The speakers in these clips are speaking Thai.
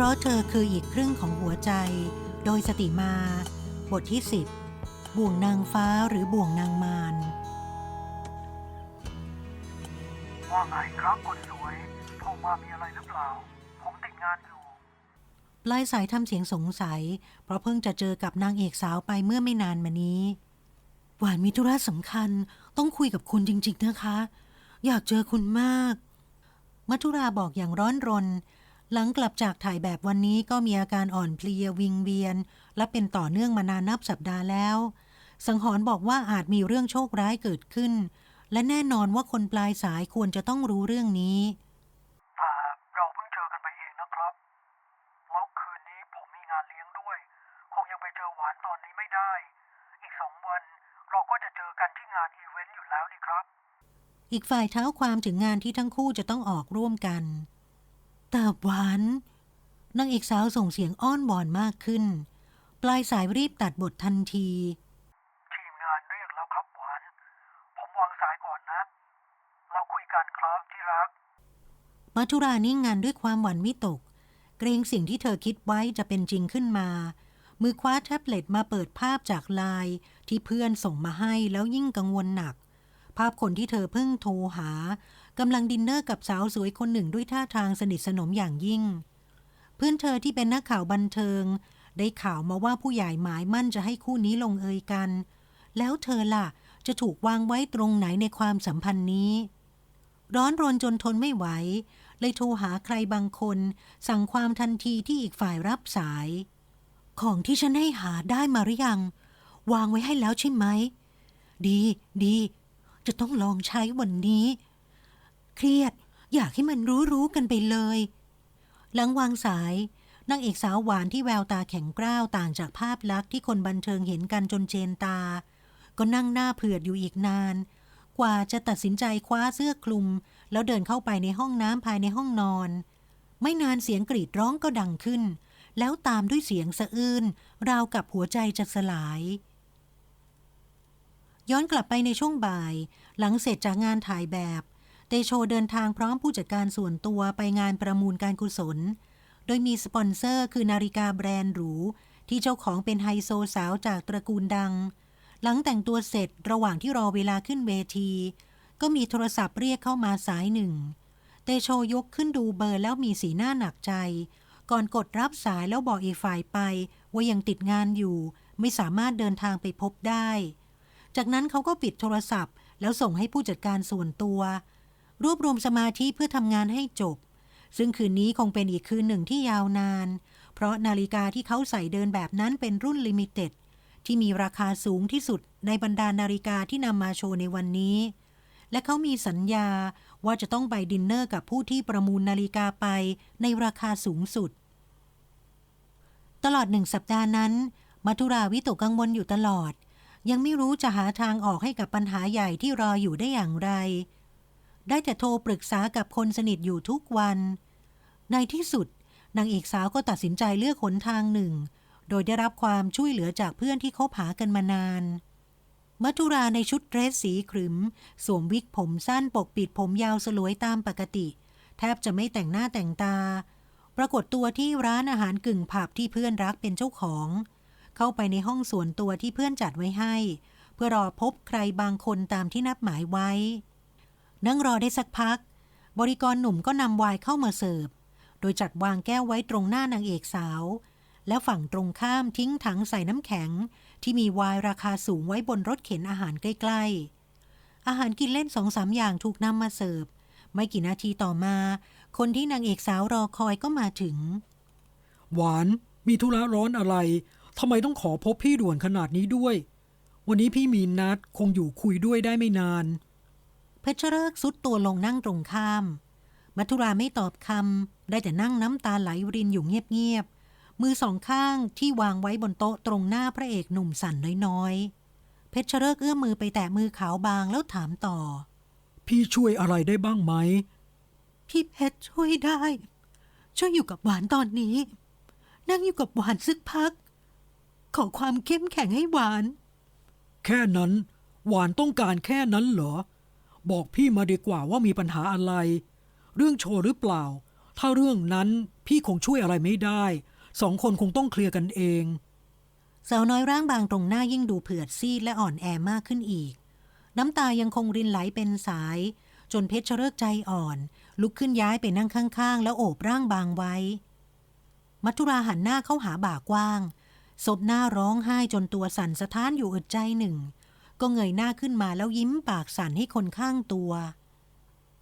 เพราะเธอคืออีกครึ่งของหัวใจ โดยสติมา บทที่10บ่วงนางฟ้าหรือบ่วงนางมารว่าไงครับคนสวยโทรมามีอะไรหรือเปล่า ผมติดงานอยู่ปลายสายทำเสียงสงสัย เพราะเพิ่งจะเจอกับนางเอกสาวไปเมื่อไม่นานมานี้ หวานมีธุระสำคัญ ต้องคุยกับคุณจริง ๆ นะคะ อยากเจอคุณมาก มัทุราบอกอย่างร้อนรน หลังกลับจากถ่ายแบบวันนี้ก็มีอาการอ่อนเพลียวิงเวียน และเป็นต่อเนื่องมานานนับสัปดาห์แล้ว สังหรณ์บอกว่าอาจมีเรื่องโชคร้ายเกิดขึ้น และแน่นอนว่าคนปลายสายควรจะต้องรู้เรื่องนี้แต่เราเพิ่งเจอกันไปเองนะครับแล้วคืนนี้ผมมีงานเลี้ยงด้วย คงยังไปเจอหวานตอนนี้ไม่ได้ อีกสองวันเราก็จะเจอกันที่งานอีเวนต์อยู่แล้วนี่ครับ อีกฝ่ายเท้าความถึงงานที่ทั้งคู่จะต้องออกร่วมกัน แต่หวานนางเอกสาวส่งเสียงอ้อนวอนมากขึ้น ปลายสายรีบตัดบททันที ทีมงานเรียกแล้วครับหวาน ผมวางสายก่อนนะ เราคุยกันครับที่รัก มัทุรานิ่งงานด้วยความหวั่นวิตก เกรงสิ่งที่เธอคิดไว้จะเป็นจริงขึ้นมา มือคว้าแท็บเล็ตมาเปิดภาพจากไลน์ที่เพื่อนส่งมาให้แล้วยิ่งกังวลหนัก ภาพคนที่เธอเพิ่งโทรหา กำลังดินเนอร์กับสาวสวยคนหนึ่งด้วยท่าทางสนิทสนมอย่างยิ่ง เพื่อนเธอที่เป็นนักข่าวบันเทิง ได้ข่าวมาว่าผู้ใหญ่หมายมั่นจะให้คู่นี้ลงเอยกัน แล้วเธอล่ะจะถูกวางไว้ตรงไหนในความสัมพันธ์นี้ ร้อนรนจนทนไม่ไหว เลยโทรหาใครบางคน สั่งความทันทีที่อีกฝ่ายรับสาย ของที่ฉันให้หาได้มาหรือยัง วางไว้ให้แล้วใช่ไหม ดีดี จะต้องลองใช้วันนี้ เครียด อยากให้มันรู้รู้ๆกันไปเลย หลังวางสายนางเอกสาวหวานที่แววตาแข็งกร้าวต่างจากภาพลักษณ์ที่คนบันเทิงเห็นกันจนเจนตา ก็นั่งหน้าเผือดอยู่อีกนาน กว่าจะตัดสินใจคว้าเสื้อคลุม แล้วเดินเข้าไปในห้องน้ำภายในห้องนอน ไม่นานเสียงกรีดร้องก็ดังขึ้น แล้วตามด้วยเสียงสะอื้นราวกับหัวใจจะสลาย ย้อนกลับไปในช่วงบ่าย หลังเสร็จจากงานถ่ายแบบ เตโชเดินทางพร้อมผู้จัดการส่วนตัวไปงานประมูลการกุศล โดยมีสปอนเซอร์คือนาฬิกาแบรนด์หรู ที่เจ้าของเป็นไฮโซสาวจากตระกูลดัง หลังแต่งตัวเสร็จระหว่างที่รอเวลาขึ้นเวที ก็มีโทรศัพท์เรียกเข้ามาสายหนึ่ง เตโชยกขึ้นดูเบอร์แล้วมีสีหน้าหนักใจ ก่อนกดรับสายแล้วบอกอีกฝ่ายไปว่ายังติดงานอยู่ ไม่สามารถเดินทางไปพบได้ จากนั้นเขาก็ปิดโทรศัพท์ แล้วส่งให้ผู้จัดการส่วนตัว รวบรวมสมาธิเพื่อทำงานให้จบ ซึ่งคืนนี้คงเป็นอีกคืนหนึ่งที่ยาวนาน เพราะนาฬิกาที่เขาใส่เดินแบบนั้นเป็นรุ่นลิมิเต็ดที่มีราคาสูงที่สุดในบรรดานาฬิกาที่นำมาโชว์ในวันนี้ และเขามีสัญญาว่าจะต้องไปดินเนอร์กับผู้ที่ประมูลนาฬิกาไปในราคาสูงสุด ตลอดหนึ่งสัปดาห์นั้น มัทุราวิตกกังวลอยู่ตลอด ยังไม่รู้จะหาทางออกให้กับปัญหาใหญ่ที่รออยู่ได้อย่างไร ได้แต่โทรปรึกษากับคนสนิทอยู่ทุกวัน ในที่สุด นางเอกสาวก็ตัดสินใจเลือกหนทางหนึ่ง โดยได้รับความช่วยเหลือจากเพื่อนที่คบหากันมานานมัทุราในชุดเดรสสีขรึม สวมวิกผมสั้นปกปิดผมยาวสลวยตามปกติ แทบจะไม่แต่งหน้าแต่งตา ปรากฏตัวที่ร้านอาหารกึ่งผับที่เพื่อนรักเป็นเจ้าของ เข้าไปในห้องส่วนตัวที่เพื่อนจัดไว้ให้ เพื่อรอพบใครบางคนตามที่นัดหมายไว้ นั่งรอได้สักพัก บริกรหนุ่มก็นำวน์เข้ามาเสิร์ฟ โดยจัดวางแก้วไว้ตรงหน้านางเอกสาว และฝั่งตรงข้ามทิ้งถังใส่น้ำแข็ง ที่มีวน์ราคาสูงไว้บนรถเข็นอาหารใกล้ๆ อาหารกินเล่นสองสามอย่างถูกนำมาเสิร์ฟ ไม่กี่นาทีต่อมา คนที่นางเอกสาวรอคอยก็มาถึง หวานมีธุระร้อนอะไรทำไมต้องขอพบพี่ด่วนขนาดนี้ด้วย วันนี้พี่มีนัดคงอยู่คุยด้วยได้ไม่นาน ชรเลิกซุดตัวลงนั่งตรงข้าม มัทุราไม่ตอบคำได้แต่นั่งน้ำตาไหลรินอยู่เงียบๆ มือสองข้างที่วางไว้บนโต๊ะตรงหน้าพระเอกหนุ่มสั่นน้อยๆ เพชรเลิกเอื้อมมือไปแตะมือขาวบางแล้วถามต่อ พี่ช่วยอะไรได้บ้างไหม พี่เพชรช่วยได้ ช่วยอยู่กับหวานตอนนี้ นั่งอยู่กับหวานสักพัก ขอความเข้มแข็งให้หวาน แค่นั้น หวานต้องการแค่นั้นเหรอ บอกพี่มาดีกว่าว่ามีปัญหาอะไร เรื่องโชว์หรือเปล่า ถ้าเรื่องนั้นพี่คงช่วยอะไรไม่ได้ สองคนคงต้องเคลียร์กันเอง สาวน้อยร่างบางตรงหน้ายิ่งดูเผือดซีดและอ่อนแอมากขึ้นอีก น้ำตายังคงรินไหลเป็นสาย จนเพชรเลิกใจอ่อน ลุกขึ้นย้ายไปนั่งข้าง ๆ แล้วโอบร่างบางไว้ มัทุราหันหน้าเข้าหาบ่ากว้างศบหน้าร้องไห้จนตัวสั่นสะท้านอยู่อึดใจหนึ่ง ก็เงยหน้าขึ้นมาแล้วยิ้มปากสั่นให้คนข้างตัว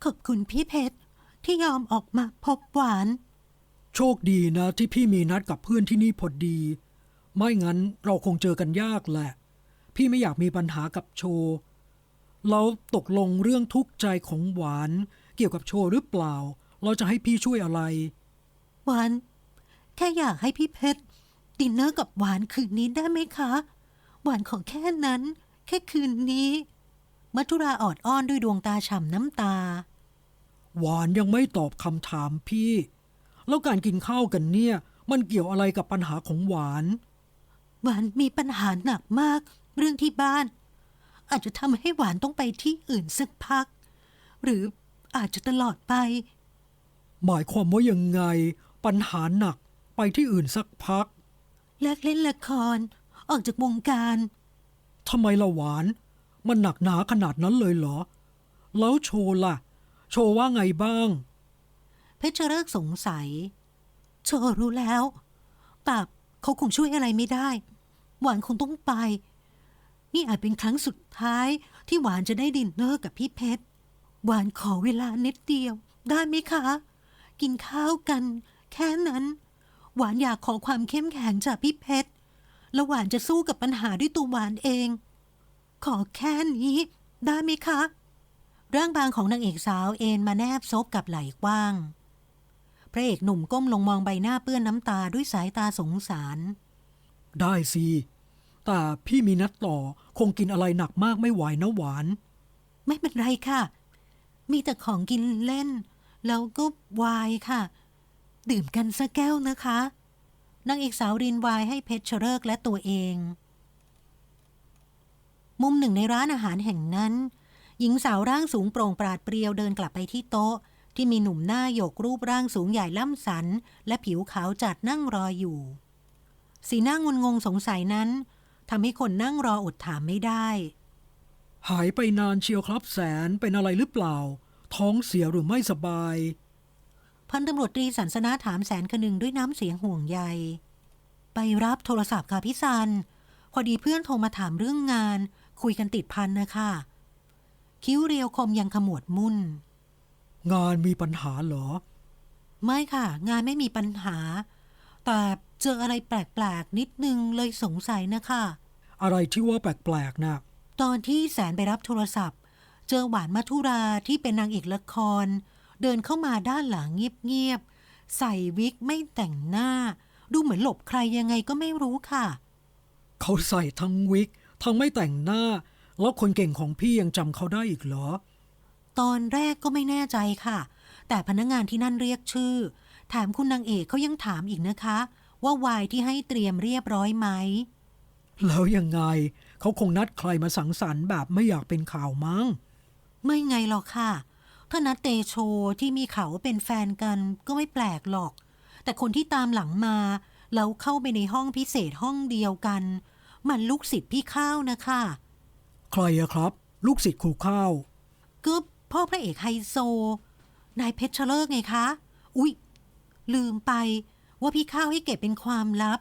ขอบคุณพี่เพชรที่ยอมออกมาพบหวาน โชคดีนะที่พี่มีนัดกับเพื่อนที่นี่พอดี ไม่งั้นเราคงเจอกันยากแหละ พี่ไม่อยากมีปัญหากับโชว์แล้วตกลงเรื่องทุกข์ใจของหวานเกี่ยวกับโชว์หรือเปล่า เราจะให้พี่ช่วยอะไร หวาน แค่อยากให้พี่เพชรดินเนอร์กับหวานคืนนี้ได้ไหมคะ หวานขอแค่นั้น แค่คืนนี้มัทุราออดอ้อนด้วยดวงตาฉ่ำน้ำตา หวานยังไม่ตอบคำถามพี่ แล้วการกินข้าวกันเนี่ย มันเกี่ยวอะไรกับปัญหาของหวาน หวานมีปัญหาหนักมากเรื่องที่บ้าน อาจจะทำให้หวานต้องไปที่อื่นสักพัก หรืออาจจะตลอดไป หมายความว่ายังไง ปัญหาหนักไปที่อื่นสักพัก เลิกเล่นละคร ออกจากวงการ ทำไมละหวาน มันหนักหนาขนาดนั้นเลยเหรอ แล้วโชว์ล่ะ โชว์ว่าไงบ้าง เพชรเลิกสงสัย โชว์รู้แล้วแต่เขาคงช่วยอะไรไม่ได้ หวานคงต้องไป นี่อาจเป็นครั้งสุดท้ายที่หวานจะได้ดินเนอร์กับพี่เพชร หวานขอเวลานิดเดียว ได้ไหมคะ กินข้าวกัน แค่นั้น หวานอยากขอความเข้มแข็งจากพี่เพชร แล้วหวานจะสู้กับปัญหาด้วยตัวหวานเอง ขอแค่นี้ได้ไหมคะ ร่างบางของนางเอกสาวเอ็นมาแนบซบกับไหล่กว้าง พระเอกหนุ่มก้มลงมองใบหน้าเปื้อนน้ำตาด้วยสายตาสงสาร ได้สิ แต่พี่มีนัดต่อคงกินอะไรหนักมากไม่ไหวนะหวาน ไม่เป็นไรค่ะ มีแต่ของกินเล่น แล้วก็ไวายค่ะ ดื่มกันสักแก้วนะคะ นางเอกสาวรินวายให้เพชรเลิกและตัวเอง มุมหนึ่งในร้านอาหารแห่งนั้น หญิงสาวร่างสูงโปร่งปราดเปรียวเดินกลับไปที่โต๊ะ ที่มีหนุ่มหน้าหยกรูปร่างสูงใหญ่ล่ำสัน และผิวขาวจัดนั่งรออยู่ สีหน้างุนงงสงสัยนั้นทำให้คนนั่งรออดถามไม่ได้ หายไปนานเชียวครับแสนเป็นอะไรหรือเปล่า ท้องเสียหรือไม่สบาย พันตำรวจตรีสันสนาถามแสนคนึงด้วยน้ำเสียงห่วงใย ไปรับโทรศัพท์ค่ะพี่ซัน พอดีเพื่อนโทรมาถามเรื่องงาน คุยกันติดพันนะคะ คิ้วเรียวคมยังขมวดมุ่น งานมีปัญหาเหรอ ไม่ค่ะ งานไม่มีปัญหา แต่เจออะไรแปลกๆนิดนึงเลยสงสัยนะคะ อะไรที่ว่าแปลกๆนะตอนที่แสนไปรับโทรศัพท์ เจอหวานมัทุราที่เป็นนางเอกละคร เดินเข้ามาด้านหลังเงียบๆ ใส่วิกไม่แต่งหน้า ดูเหมือนหลบใครยังไงก็ไม่รู้ค่ะ เขาใส่ทั้งวิก ทั้งไม่แต่งหน้า แล้วคนเก่งของพี่ยังจำเขาได้อีกเหรอ ตอนแรกก็ไม่แน่ใจค่ะ แต่พนักงานที่นั่นเรียกชื่อ ถามคุณนางเอกเขายังถามอีกนะคะ ว่าวายที่ให้เตรียมเรียบร้อยไหม แล้วยังไง เขาคงนัดใครมาสังสรรค์แบบไม่อยากเป็นข่าวมั้ง ไม่ไงหรอกค่ะ ถ้านัดเตโชที่มีข่าวว่าเป็นแฟนกันก็ไม่แปลกหรอก แต่คนที่ตามหลังมาแล้วเข้าไปในห้องพิเศษห้องเดียวกัน มันลูกศิษย์พี่ข้าวนะคะ ใครอะครับ ลูกศิษย์ครูข้าวก็พ่อพระเอกไฮโซ นายเพชรเลิกไงคะ อุ๊ย ลืมไปว่าพี่ข้าวให้เก็บเป็นความลับ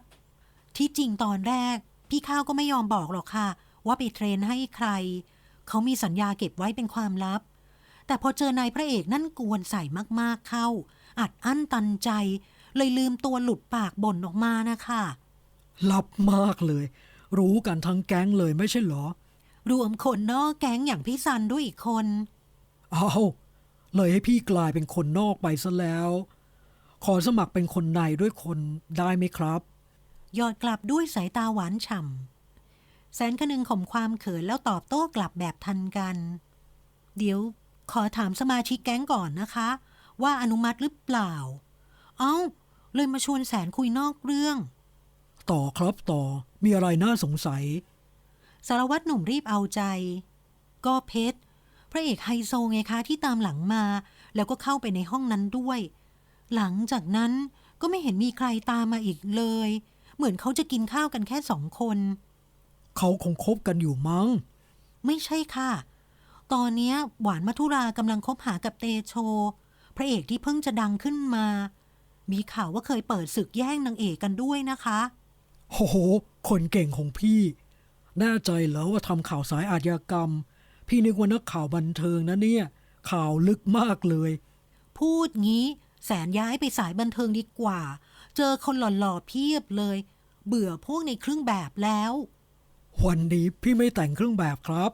ที่จริงตอนแรก พี่ข้าวก็ไม่ยอมบอกหรอกค่ะ ว่าไปเทรนให้ใคร เขามีสัญญาเก็บไว้เป็นความลับ แต่พอเจอนายพระเอกนั่นกวนใส่มากๆเข้า อัดอั้นตันใจ เลยลืมตัวหลุดปากบ่นออกมานะคะลับมากเลย รู้กันทั้งแก๊งเลยไม่ใช่เหรอ รวมคนนอกแก๊งอย่างพี่ซันด้วยอีกคน เอาเลยให้พี่กลายเป็นคนนอกไปซะแล้ว ขอสมัครเป็นคนในด้วยคนได้ไหมครับ ยอดกลับด้วยสายตาหวานฉ่ำแสนคนึงข่มความเขินแล้วตอบโต้กลับแบบทันกัน เดี๋ยว ขอถามสมาชิกแก๊งก่อนนะคะ ว่าอนุมัติหรือเปล่า เอ้า เลยมาชวนแสนคุยนอกเรื่อง ต่อครับต่อมีอะไรน่าสงสัย สารวัตรหนุ่มรีบเอาใจ ก็เพชร พระเอกไฮโซไงคะที่ตามหลังมา แล้วก็เข้าไปในห้องนั้นด้วย หลังจากนั้นก็ไม่เห็นมีใครตามมาอีกเลย เหมือนเขาจะกินข้าวกันแค่สองคน เขาคงคบกันอยู่มั้ง ไม่ใช่ค่ะ ตอนเนี้ยหวานมัทุรากำลังคบหากับเตโช พระเอกที่เพิ่งจะดังขึ้นมา มีข่าวว่าเคยเปิดศึกแย่งนางเอกกันด้วยนะคะโอ้โห คนเก่งของพี่ แน่ใจเหรอว่าทำข่าวสายอาชญากรรม พี่นึกว่านักข่าวบันเทิงนะเนี่ย ข่าวลึกมากเลย พูดงี้แสนย้ายไปสายบันเทิงดีกว่า เจอคนหล่อๆเพียบเลย เบื่อพวกในเครื่องแบบแล้ว วันนี้พี่ไม่แต่งเครื่องแบบครับ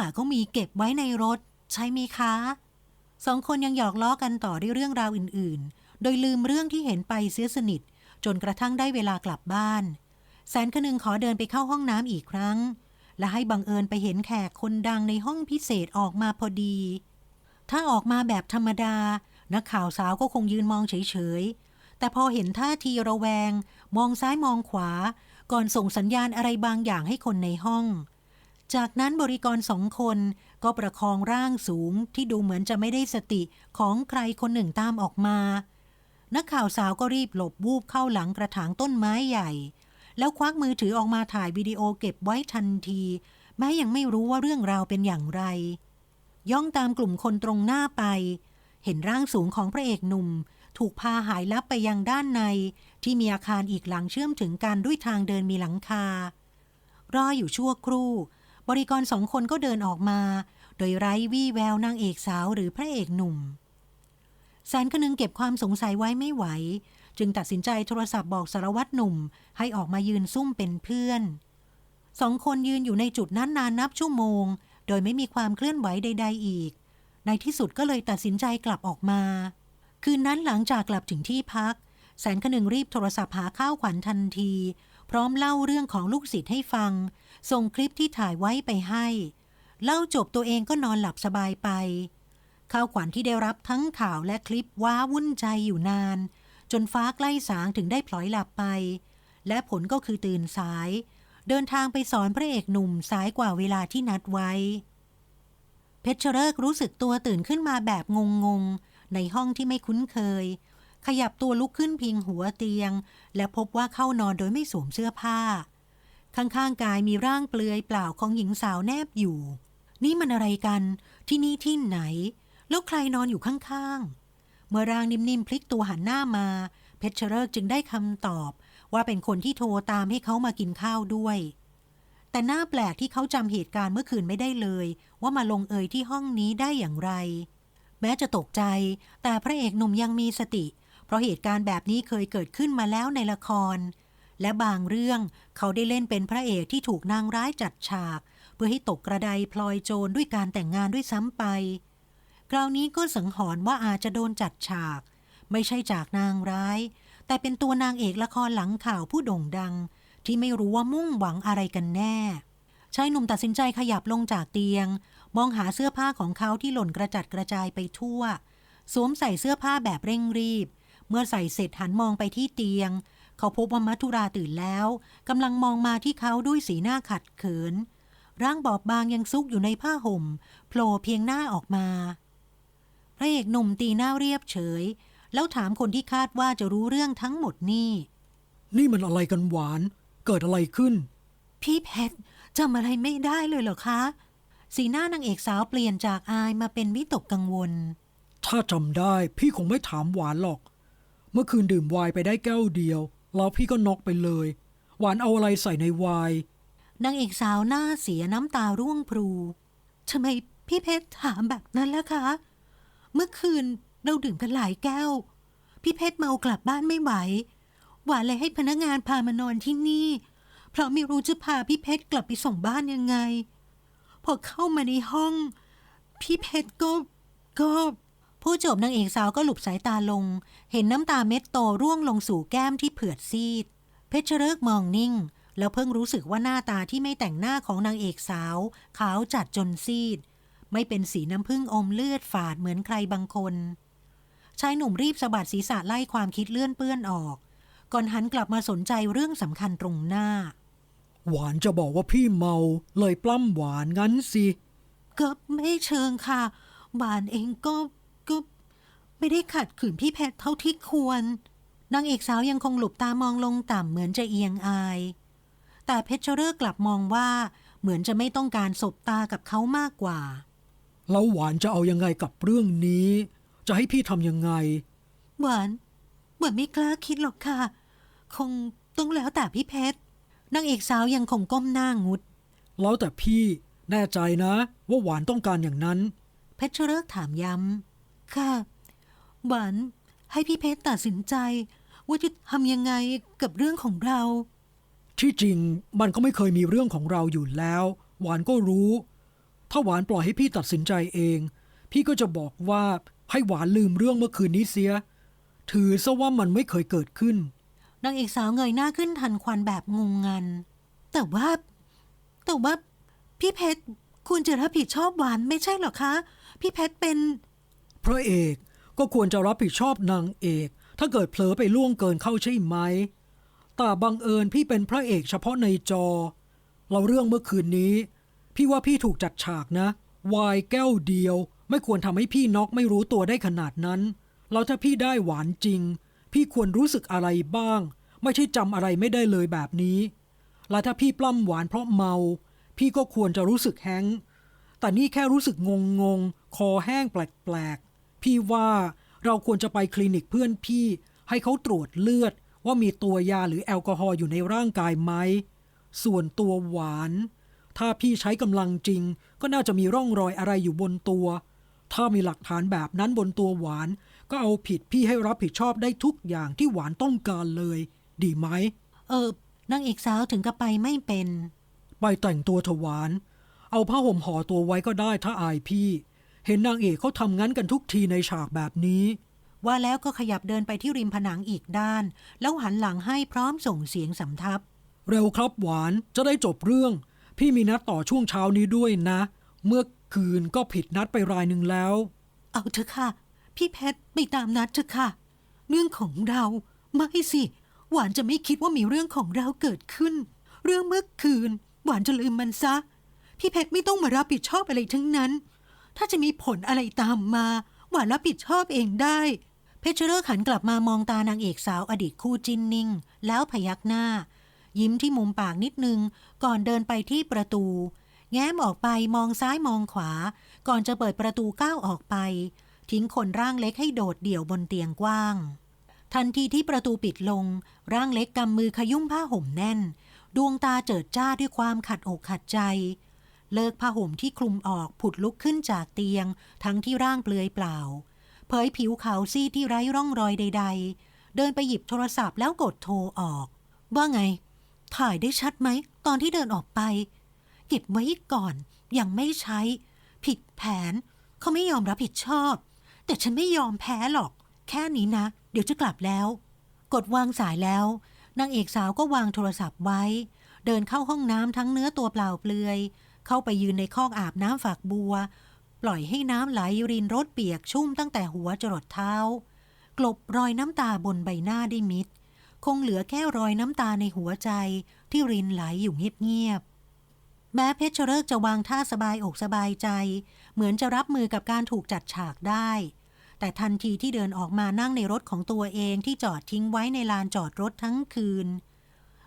แต่ก็มีเก็บไว้ในรถ ใช่ไหมคะ สองคนยังหยอกล้อกันต่อด้วยเรื่องราวอื่นๆ โดยลืมเรื่องที่เห็นไปเสียสนิท จนกระทั่งได้เวลากลับบ้าน แสนคนึงขอเดินไปเข้าห้องน้ำอีกครั้ง และให้บังเอิญไปเห็นแขกคนดังในห้องพิเศษออกมาพอดี ถ้าออกมาแบบธรรมดา นักข่าวสาวก็คงยืนมองเฉยๆ แต่พอเห็นท่าทีระแวง มองซ้ายมองขวา ก่อนส่งสัญญาณอะไรบางอย่างให้คนในห้อง จากนั้นบริกรสองคนก็ประคองร่างสูงที่ดูเหมือนจะไม่ได้สติของใครคนหนึ่งตามออกมา นักข่าวสาวก็รีบหลบวูบเข้าหลังกระถางต้นไม้ใหญ่ แล้วควักมือถือออกมาถ่ายวิดีโอเก็บไว้ทันที แม้ยังไม่รู้ว่าเรื่องราวเป็นอย่างไร ย่องตามกลุ่มคนตรงหน้าไป เห็นร่างสูงของพระเอกหนุ่ม ถูกพาหายลับไปยังด้านใน ที่มีอาคารอีกหลังเชื่อมถึงกันด้วยทางเดินมีหลังคารออยู่ชั่วครู่ บริกรสองคนก็เดินออกมา โดยไร้วี่แววนางเอกสาวหรือพระเอกหนุ่ม แสนคนึงเก็บความสงสัยไว้ไม่ไหว จึงตัดสินใจโทรศัพท์บอกสารวัตรหนุ่ม ให้ออกมายืนซุ่มเป็นเพื่อนสองคนยืนอยู่ในจุดนั้นนานนับชั่วโมง โดยไม่มีความเคลื่อนไหวใด ๆ อีก ในที่สุดก็เลยตัดสินใจกลับออกมา คืนนั้นหลังจากกลับถึงที่พัก แสนคนึงรีบโทรศัพท์หาข้าวขวัญทันที พร้อมเล่าเรื่องของลูกศิษย์ให้ฟัง ส่งคลิปที่ถ่ายไว้ไปให้ เล่าจบตัวเองก็นอนหลับสบายไป ข้าวขวัญที่ได้รับทั้งข่าวและคลิปว้าวุ่นใจอยู่นาน จนฟ้าใกล้สางถึงได้พลอยหลับไป และผลก็คือตื่นสาย เดินทางไปสอนพระเอกหนุ่มสายกว่าเวลาที่นัดไว้ เพชรเลิกรู้สึกตัวตื่นขึ้นมาแบบงงๆในห้องที่ไม่คุ้นเคย ขยับตัวลุกขึ้นพิงหัวเตียง และพบว่าเข้านอนโดยไม่สวมเสื้อผ้า ข้างๆกายมีร่างเปลือยเปล่าของหญิงสาวแนบอยู่ นี่มันอะไรกันที่นี่ที่ไหน แล้วใครนอนอยู่ข้างๆ เมื่อร่างนิ่มๆพลิกตัวหันหน้ามา เพชรเลิกจึงได้คำตอบ ว่าเป็นคนที่โทรตามให้เขามากินข้าวด้วย แต่หน่าแปลกที่เขาจำเหตุการณ์เมื่อคืนไม่ได้เลย ว่ามาลงเอยที่ห้องนี้ได้อย่างไรแม้จะตกใจ แต่พระเอกหนุ่มยังมีสติ เพราะเหตุการณ์แบบนี้เคยเกิดขึ้นมาแล้วในละคร และบางเรื่องเขาได้เล่นเป็นพระเอกที่ถูกนางร้ายจัดฉาก เพื่อให้ตกกระไดพลอยโจรด้วยการแต่งงานด้วยซ้ำไป คราวนี้ก็สังหรณ์ว่าอาจจะโดนจัดฉาก ไม่ใช่จากนางร้าย แต่เป็นตัวนางเอกละครหลังข่าวผู้โด่งดัง ที่ไม่รู้ว่ามุ่งหวังอะไรกันแน่ชายหนุ่มตัดสินใจขยับลงจากเตียง มองหาเสื้อผ้าของเขาที่หล่นกระจัดกระจายไปทั่ว สวมใส่เสื้อผ้าแบบเร่งรีบ เมื่อใส่เสร็จหันมองไปที่เตียง เขาพบว่ามัทุราตื่นแล้วกำลังมองมาที่เขาด้วยสีหน้าขัดเขิน ร่างบอบบางยังซุกอยู่ในผ้าห่มโผล่เพียงหน้าออกมา พระเอกหนุ่มตีหน้าเรียบเฉย แล้วถามคนที่คาดว่าจะรู้เรื่องทั้งหมดนี่ นี่มันอะไรกันหวาน เกิดอะไรขึ้น พี่เพชรจำอะไรไม่ได้เลยเหรอคะ สีหน้านางเอกสาวเปลี่ยนจากอายมาเป็นวิตกกังวล ถ้าจำได้พี่คงไม่ถามหวานหรอก เมื่อคืนดื่มไวน์ไปได้แก้วเดียว แล้วพี่ก็น็อกไปเลย หวานเอาอะไรใส่ในไวน์นางเอกสาวหน้าเสียน้ำตาร่วงพรูทำไมพี่เพชรถามแบบนั้นล่ะคะ เมื่อคืนเราดื่มกันหลายแก้ว พี่เพชรเมากลับบ้านไม่ไหว หวานเลยให้พนักงานพามานอนที่นี่ เพราะไม่รู้จะพาพี่เพชรกลับไปส่งบ้านยังไง พอเข้ามาในห้อง พี่เพชรก็ก็ ผู้จบนางเอกสาวก็หลุบสายตาลง เห็นน้ำตาเม็ดโตร่วงลงสู่แก้มที่เผือดซีด เพชรเลิกมองนิ่ง แล้วเพิ่งรู้สึกว่าหน้าตาที่ไม่แต่งหน้าของนางเอกสาว ขาวจัดจนซีด ไม่เป็นสีน้ำผึ้งอมเลือดฝาดเหมือนใครบางคนชายหนุ่มรีบสะบัดศีรษะไล่ความคิดเลื่อนเปื้อนออก ก่อนหันกลับมาสนใจเรื่องสำคัญตรงหน้า หวานจะบอกว่าพี่เมา เลยปล้ำหวานงั้นสิก็ไม่เชิงค่ะ บานเองก็ ก็ไม่ได้ขัดขืนพี่เพชรเท่าที่ควร นางเอกสาวยังคงหลบตามองลงต่ำเหมือนจะเอียงอาย แต่เพชรเรอกลับมองว่า เหมือนจะไม่ต้องการสบตากับเขามากกว่า แล้วหวานจะเอายังไงกับเรื่องนี้ จะให้พี่ทำยังไง หวานหวานไม่กล้าคิดหรอกค่ะ คงต้องแล้วแต่พี่เพชรนางเอกสาวยังคงก้มหน้างุด แล้วแต่พี่แน่ใจนะ ว่าหวานต้องการอย่างนั้น เพชรเลิกถามย้ำ ค่ะ หวานให้พี่เพชรตัดสินใจ ว่าจะทำยังไงกับเรื่องของเรา ที่จริงมันก็ไม่เคยมีเรื่องของเราอยู่แล้ว หวานก็รู้ ถ้าหวานปล่อยให้พี่ตัดสินใจเอง พี่ก็จะบอกว่าให้หวานลืมเรื่องเมื่อคืนนี้เสีย ถือซะว่ามันไม่เคยเกิดขึ้นนางเอกสาวเงยหน้าขึ้นทันควันแบบงงงัน แต่ว่า แต่ว่า พี่เพชรควรจะรับผิดชอบหวานไม่ใช่เหรอคะ พี่เพชรเป็น พระเอกก็ควรจะรับผิดชอบนางเอก ถ้าเกิดเผลอไปล่วงเกินเข้าใช่ไหม แต่บังเอิญพี่เป็นพระเอกเฉพาะในจอ เราเรื่องเมื่อคืนนี้ พี่ว่าพี่ถูกจัดฉากนะ วายแก้วเดียว ไม่ควรทำให้พี่น็อกไม่รู้ตัวได้ขนาดนั้น แล้วถ้าพี่ได้หวานจริง พี่ควรรู้สึกอะไรบ้าง ไม่ใช่จำอะไรไม่ได้เลยแบบนี้ และถ้าพี่ปล้ำหวานเพราะเมา พี่ก็ควรจะรู้สึกแฮงก์แต่นี่แค่รู้สึกงงงคอแห้งแปลก พี่ว่าเราควรจะไปคลินิกเพื่อนพี่ ให้เขาตรวจเลือดว่ามีตัวยาหรือแอลกอฮอล์อยู่ในร่างกายไหม ส่วนตัวหวาน ถ้าพี่ใช้กำลังจริง ก็น่าจะมีร่องรอยอะไรอยู่บนตัว ถ้ามีหลักฐานแบบนั้นบนตัวหวาน ก็เอาผิดพี่ให้รับผิดชอบได้ทุกอย่างที่หวานต้องการเลย ดีไหม เออนางเอกสาวถึงกับไปไม่เป็น ไปแต่งตัวถวาน เอาผ้าห่มห่อตัวไว้ก็ได้ถ้าอายพี่ เห็นนางเอกเขาทำงั้นกันทุกทีในฉากแบบนี้ ว่าแล้วก็ขยับเดินไปที่ริมผนังอีกด้าน แล้วหันหลังให้พร้อมส่งเสียงสำทับ เร็วครับหวานจะได้จบเรื่อง พี่มีนัดต่อช่วงเช้านี้ด้วยนะ เมื่อคืนก็ผิดนัดไปรายหนึ่งแล้ว เอาเถอะค่ะ พี่เพชรไปตามนัดเถอะค่ะ เรื่องของเราไม่สิ หวานจะไม่คิดว่ามีเรื่องของเราเกิดขึ้น เรื่องเมื่อคืน หวานจะลืมมันซะ พี่เพชรไม่ต้องมารับผิดชอบอะไรทั้งนั้น ถ้าจะมีผลอะไรตามมา หวานรับผิดชอบเองได้ เพชรเลิกหันกลับมามองตานางเอกสาวอดีตคู่จินนิ่ง แล้วพยักหน้า ยิ้มที่มุมปากนิดนึง ก่อนเดินไปที่ประตู แง้มออกไปมองซ้ายมองขวา ก่อนจะเปิดประตูก้าวออกไป ทิ้งคนร่างเล็กให้โดดเดี่ยวบนเตียงกว้าง ทันทีที่ประตูปิดลง ร่างเล็กกำมือขยุ่มผ้าห่มแน่น ดวงตาเจิดจ้าด้วยความขัดอกขัดใจ เลิกผ้าห่มที่คลุมออกผุดลุกขึ้นจากเตียง ทั้งที่ร่างเปลือยเปล่า เผยผิวขาวซีดที่ไร้ร่องรอยใด ๆ เดินไปหยิบโทรศัพท์แล้วกดโทรออก ว่าไง ถ่ายได้ชัดไหม ตอนที่เดินออกไป เก็บไว้ก่อน ยังไม่ใช้ ผิดแผน เขาไม่ยอมรับผิดชอบ แต่ฉันไม่ยอมแพ้หรอก แค่นี้นะ เดี๋ยวจะกลับแล้ว กดวางสายแล้วนางเอกสาวก็วางโทรศัพท์ไว้ เดินเข้าห้องน้ำทั้งเนื้อตัวเปล่าเปลือย เข้าไปยืนในคอกอาบน้ำฝักบัว ปล่อยให้น้ำไหลรินรถเปียกชุ่มตั้งแต่หัวจรดเท้า กลบรอยน้ำตาบนใบหน้าได้มิด คงเหลือแค่รอยน้ำตาในหัวใจที่รินไหลอยู่เงียบๆแม้เพชรเลิกจะวางท่าสบายอกสบายใจ เหมือนจะรับมือกับการถูกจัดฉากได้ แต่ทันทีที่เดินออกมานั่งในรถของตัวเองที่จอดทิ้งไว้ในลานจอดรถทั้งคืน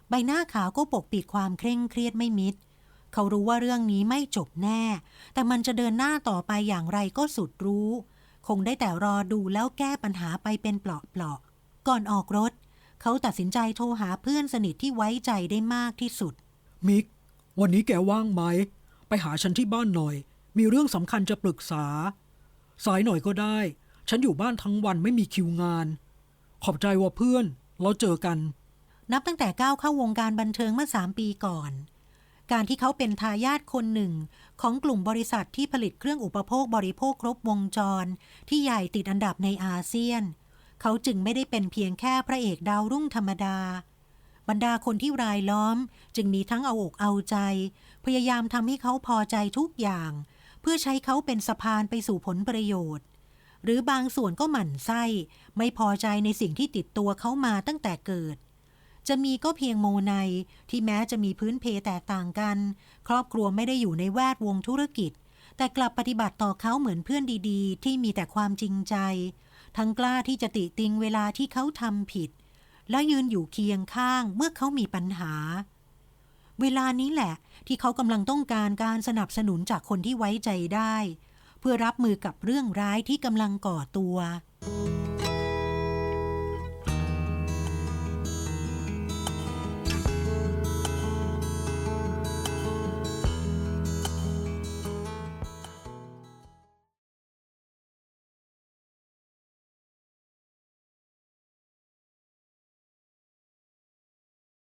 ใบหน้าขาวก็ปกปิดความเคร่งเครียดไม่มิดเขารู้ว่าเรื่องนี้ไม่จบแน่ แต่มันจะเดินหน้าต่อไปอย่างไรก็สุดรู้ คงได้แต่รอดูแล้วแก้ปัญหาไปเป็นเปลาะๆก่อนออกรถ เขาตัดสินใจโทรหาเพื่อนสนิทที่ไว้ใจได้มากที่สุด มิก วันนี้แกว่างไหม ไปหาฉันที่บ้านหน่อย มีเรื่องสำคัญจะปรึกษา สายหน่อยก็ได้ ฉันอยู่บ้านทั้งวันไม่มีคิวงาน ขอบใจว่าเพื่อน เราเจอกัน นับตั้งแต่ก้าวเข้าวงการบันเทิงเมื่อสามปีก่อน การที่เขาเป็นทายาทคนหนึ่ง ของกลุ่มบริษัทที่ผลิตเครื่องอุปโภคบริโภคครบวงจร ที่ใหญ่ติดอันดับในอาเซียน เขาจึงไม่ได้เป็นเพียงแค่พระเอกดาวรุ่งธรรมดา บรรดาคนที่รายล้อม จึงมีทั้งเอาอกเอาใจ พยายามทำให้เขาพอใจทุกอย่าง เพื่อใช้เขาเป็นสะพานไปสู่ผลประโยชน์ หรือบางส่วนก็หมั่นไส้ ไม่พอใจในสิ่งที่ติดตัวเขามาตั้งแต่เกิด จะมีก็เพียงโมไนที่แม้จะมีพื้นเพแตกต่างกัน ครอบครัวไม่ได้อยู่ในแวดวงธุรกิจ แต่กลับปฏิบัติต่อเขาเหมือนเพื่อนดีๆ ที่มีแต่ความจริงใจ ทั้งกล้าที่จะติติงเวลาที่เขาทำผิด และยืนอยู่เคียงข้างเมื่อเขามีปัญหา เวลานี้แหละที่เขากำลังต้องการการสนับสนุนจากคนที่ไว้ใจได้ เพื่อรับมือกับเรื่องร้ายที่กำลังก่อตัวผ